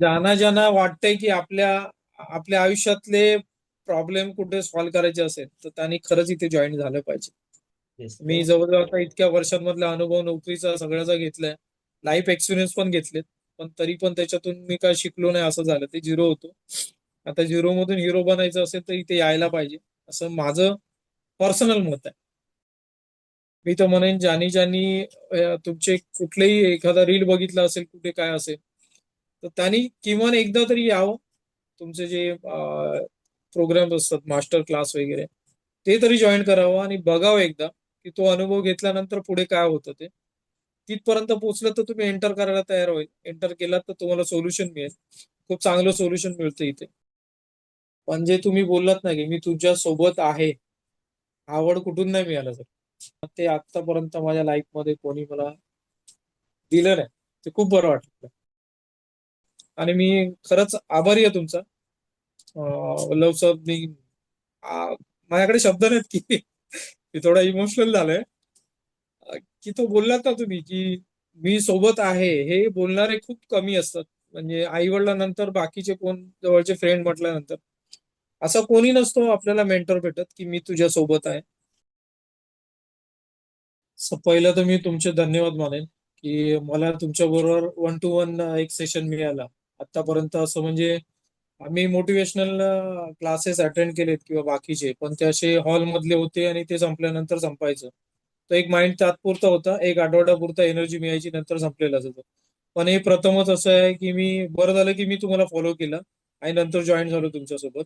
ज्यांना ज्यांना वाटतंय की आपल्या आपल्या आयुष्यातले प्रॉब्लेम कुठे सॉल्व्ह करायचे असेल तर त्यांनी खरंच इथे जॉईन झालं पाहिजे. Yes. मी जवळजवळ आता इतक्या वर्षांमधला अनुभव नोकरीचा सगळ्याचा घेतलाय लाईफ एक्सपिरियन्स पण घेतलेत पण तरी पण त्याच्यातून मी काय शिकलो नाही असं झालं. ते झिरो होतो. आता झिरो मधून हिरो बनायचं असेल तर इथे यायला पाहिजे. असं माझं पर्सनल मत आहे. मी तर म्हणेन ज्यांनी ज्यांनी तुमचे कुठलेही एखादा रील बघितला असेल कुठे काय असेल तर त्यांनी किमान एकदा तरी यावं. तुमचे जे प्रोग्राम असतात मास्टर क्लास वगैरे ते तरी जॉईन करावं आणि बघावं एकदा की तो अनुभव घेतल्यानंतर पुढे काय होतं ते. तिथपर्यंत पोहोचलं तर तुम्ही एंटर करायला तयार होईल. एंटर केलात तर तुम्हाला सोल्युशन मिळेल. खूप चांगलं सोल्युशन मिळतं इथे. पण जे तुम्ही बोललात ना की मी तुझ्या सोबत आहे आवड कुठून नाही मिळालं सर ते आतापर्यंत माझ्या लाईफमध्ये कोणी मला दिलं नाही. ते खूप बरं वाटलं. आणि मी खरंच आभारी आहे तुमचा. वल्लभ साहेब मी माझ्याकडे शब्द नाहीत की. मी थोडा इमोशनल झालोय. की तो बोललात ना तुम्ही की मी सोबत आहे हे बोलणारे खूप कमी असतात. म्हणजे आई वडिलांनंतर बाकीचे कोण जवळचे फ्रेंड म्हटल्यानंतर. असा कोणी नसतो आपल्याला मेंटर भेटत की मी तुझ्या सोबत आहे. पहिलं तर मी तुमचे धन्यवाद मानेन की मला तुमच्या बरोबर वन टू वन एक सेशन मिळाला. आतापर्यंत असं म्हणजे आम्ही मोटिवेशनल क्लासेस अटेंड केलेत किंवा बाकीचे पण ते असे हॉल मधले होते आणि ते संपल्यानंतर संपायचं. तो एक माइंड तात्पुरता होता एक आठवड्यापुरता एनर्जी मिळायची नंतर संपलेला जातो पण हे प्रथमच असं आहे की मी बरं झालं की मी तुम्हाला फॉलो केलं आणि नंतर जॉईन झालो तुमच्यासोबत.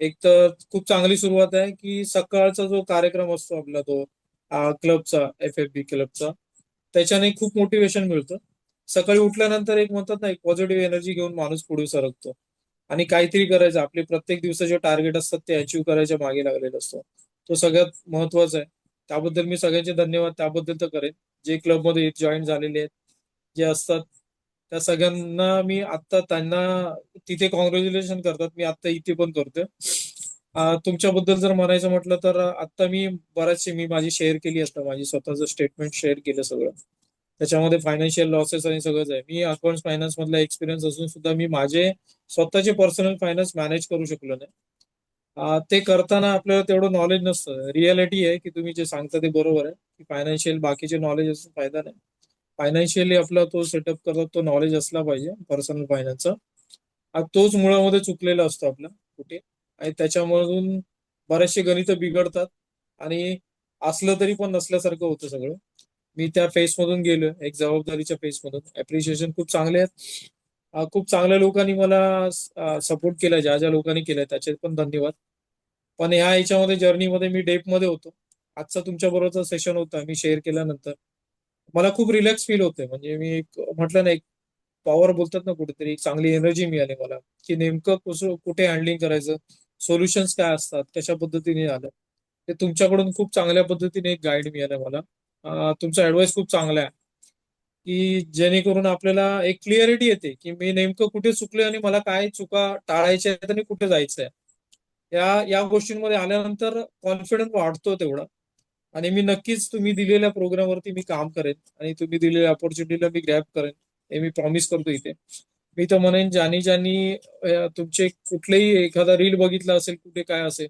एक तर खूप चांगली सुरुवात आहे की सकाळचा जो कार्यक्रम असतो आपला तो क्लबचा एफ एफ बी क्लबचा त्याच्याने खूप मोटिवेशन मिळतं. सकाळी उठल्यानंतर एक म्हणतात ना एक पॉझिटिव्ह एनर्जी घेऊन माणूस पुढे सरकतो. आणि काहीतरी करायचं आपले प्रत्येक दिवसाचे टार्गेट असतात ते अचीव्ह करायच्या मागे लागलेला असतो. तो सगळ्यात महत्त्वाचा आहे. त्याबद्दल मी सगळ्यांचे धन्यवाद. त्याबद्दल तर करेन जे क्लबमध्ये जॉईन झालेले आहेत जे असतात त्या सगळ्यांना मी आता त्यांना तिथे कॉंग्रॅच्युलेशन करतात. मी आता इथे पण करतोय. तुमच्याबद्दल जर म्हणायचं म्हटलं तर आता मी बऱ्याचशे मी माझी शेअर केली असतं माझी स्वतःचं स्टेटमेंट शेअर केलं सगळं. त्याच्यामध्ये फायनान्शियल लॉसेस आणि सगळंच आहे. मी अकाउंट फायनान्स मधला एक्सपिरियन्स असून सुद्धा मी माझे स्वतःचे पर्सनल फायनान्स मॅनेज करू शकलो नाही. ते करताना आपल्याला तेवढं नॉलेज नसतं. रियालिटी आहे की तुम्ही जे सांगता ते बरोबर आहे. की फायनान्शियल बाकीचे नॉलेज असून फायदा नाही. फायनान्शियली आपला तो सेटअप करतात तो नॉलेज असला पाहिजे पर्सनल फायनान्सचा तोच मुळामध्ये चुकलेला असतो आपला कुठे? आणि त्याच्यामधून बरेचसे गणित बिघडतात. आणि असलं तरी पण नसल्यासारखं होतं सगळं. मी त्या फेस मधून गेलो एक जबाबदारीच्या फेसमधून अप्रिशिएशन खूप चांगले आहेत. खूप चांगल्या लोकांनी मला सपोर्ट केला. ज्या ज्या लोकांनी केलाय त्याचे पण धन्यवाद. पण ह्या याच्यामध्ये जर्नीमध्ये मी डेपमध्ये होतो. आजचा तुमच्या बरोबरचा सेशन होता. मी शेअर केल्यानंतर. मला खूप रिलॅक्स फील होते म्हणजे मी एक म्हटलं ना एक पॉवर बोलतात ना कुठेतरी एक चांगली एनर्जी मिळाली मला. की नेमकं कसं कुठे हँडलिंग करायचं? सोल्युशन्स काय असतात? कशा पद्धतीने आलं ते तुमच्याकडून खूप चांगल्या पद्धतीने एक गाईड मिळालं मला. तुमचा ऍडवाइस खूप चांगला आहे. की जेणेकरून आपल्याला एक क्लिअरिटी येते की मी नेमकं कुठे चुकले आणि मला काय चुका टाळायच्या आहेत आणि कुठे जायचंय. या या गोष्टींमध्ये आल्यानंतर कॉन्फिडन्स वाढतो तेवढा. आणि मी नक्कीच तुम्ही दिलेल्या प्रोग्रामवरती मी काम करेन आणि तुम्ही दिलेल्या ऑपॉर्च्युनिटीला मी ग्रॅप करेन. हे मी प्रॉमिस करतो इथे. मी तर म्हणेन ज्यांनी ज्यांनी तुमचे कुठलेही एखादा रील बघितला असेल कुठे काय असेल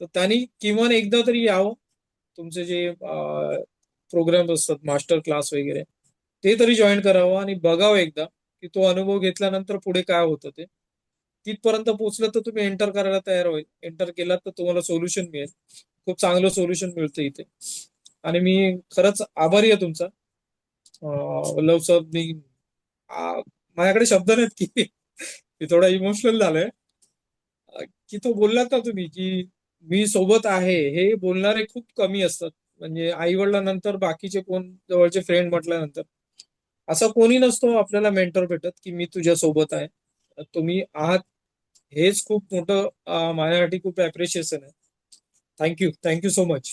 तर त्यांनी किमान एकदा तरी यावं. तुमचे जे प्रोग्राम असतात मास्टर क्लास वगैरे. ते तरी जॉईन करावं आणि बघावं एकदा की तो अनुभव घेतल्यानंतर पुढे काय होतं ते. तिथपर्यंत पोहोचलं तर तुम्ही एंटर करायला तयार होईल. एंटर केलात तर तुम्हाला सोल्युशन मिळेल. खूप चांगलं सोल्युशन मिळतं इथे. आणि मी खरंच आभारी आहे तुमचा. अं, वल्लभ सर मी माझ्याकडे शब्द नाहीत की. मी थोडा इमोशनल झालोय. की तो बोललात ना तुम्ही की मी सोबत आहे हे बोलणारे खूप कमी असतात. म्हणजे आई वडिलांनंतर बाकीचे कोण जवळचे फ्रेंड म्हटल्यानंतर. असा कोणी नसतो आपल्याला मेंटर भेटत की मी तुझ्या सोबत आहे. तुम्ही आहात. हेच खूप मोठं माझ्यासाठी खूप अप्रिशिएशन आहे. Thank you thank you so much